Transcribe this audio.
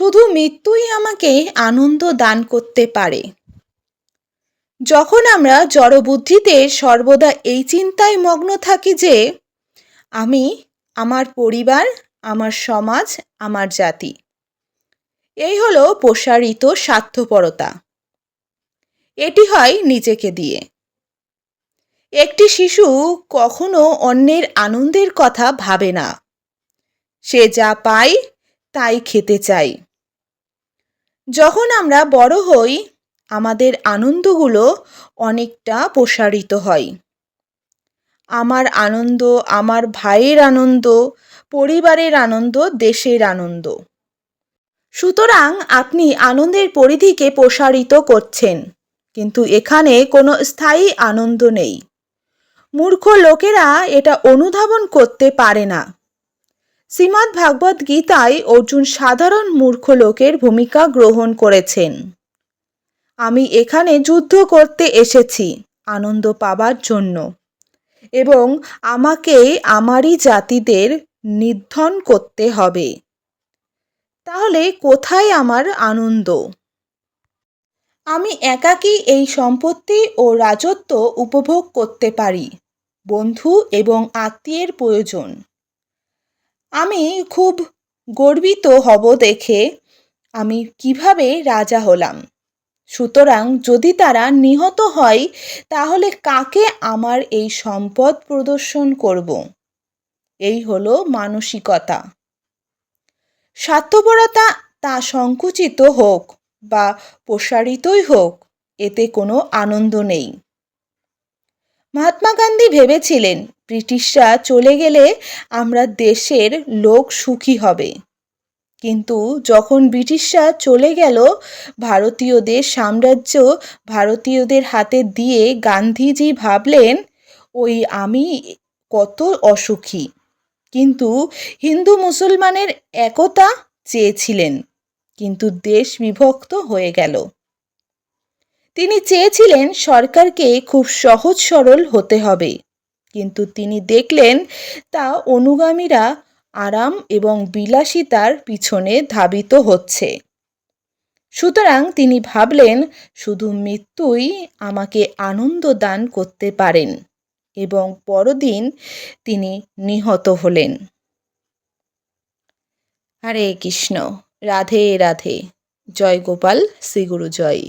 শুধু মৃত্যুই আমাকে আনন্দ দান করতে পারে। যখন আমরা জড়বুদ্ধিতে সর্বদা এই চিন্তায় মগ্ন থাকি যে, আমি আমার পরিবার, আমার সমাজ, আমার জাতি। এই হলো প্রসারিত স্বার্থপরতা। এটি হয় নিজেকে দিয়ে। একটি শিশু কখনো অন্যের আনন্দের কথা ভাবে না। সে যা পায়, তাই খেতে চাই যখন আমরা বড় হই, আমাদের আনন্দগুলো অনেকটা প্রসারিত হয়। আমার আনন্দ, আমার ভাইয়ের আনন্দ, পরিবারের আনন্দ, দেশের আনন্দ। সুতরাং আপনি আনন্দের পরিধিকে প্রসারিত করছেন, কিন্তু এখানে কোনো স্থায়ী আনন্দ নেই। মূর্খ লোকেরা এটা অনুধাবন করতে পারে না। শ্রীমদ্ ভাগবত গীতায় অর্জুন সাধারণ মূর্খ লোকের ভূমিকা গ্রহণ করেছেন। আমি এখানে যুদ্ধ করতে এসেছি, আনন্দ পাবার জন্য। এবং আমাকে আমারই জাতিদের নিধন করতে হবে। তাহলে কোথায় আমার আনন্দ? আমি একাকী এই সম্পত্তি ও রাজত্ব উপভোগ করতে পারি, বন্ধু এবং আত্মীয়ের প্রয়োজন। আমি খুব গর্বিত হব দেখে আমি কীভাবে রাজা হলাম। সুতরাং যদি তারা নিহত হয়, তাহলে কাকে আমার এই সম্পদ প্রদর্শন করব? এই হলো মানসিকতা। স্বার্থপরতা তা সংকুচিত হোক বা প্রসারিতই হোক, এতে কোনো আনন্দ নেই। মহাত্মা গান্ধী ভেবেছিলেন ব্রিটিশরা চলে গেলে আমরা দেশের লোক সুখী হবে। কিন্তু যখন ব্রিটিশরা চলে গেল, ভারতীয়দের সাম্রাজ্য ভারতীয়দের হাতে দিয়ে গান্ধীজি ভাবলেন, ওই আমি কত অসুখী। কিন্তু হিন্দু মুসলমানের একতা চেয়েছিলেন, কিন্তু দেশ বিভক্ত হয়ে গেল। তিনি চেয়েছিলেন সরকারকে খুব সহজ সরল হতে হবে। কিন্তু তিনি দেখলেন তা অনুগামীরা আরাম এবং বিলাসিতার পিছনে ধাবিত হচ্ছে। সুতরাং তিনি ভাবলেন, শুধু মৃত্যুই আমাকে আনন্দ দান করতে পারেন। এবং পরদিন তিনি নিহত হলেন। হরে কৃষ্ণ। রাধে রাধে। জয় গোপাল, শ্রীগুরু জয়।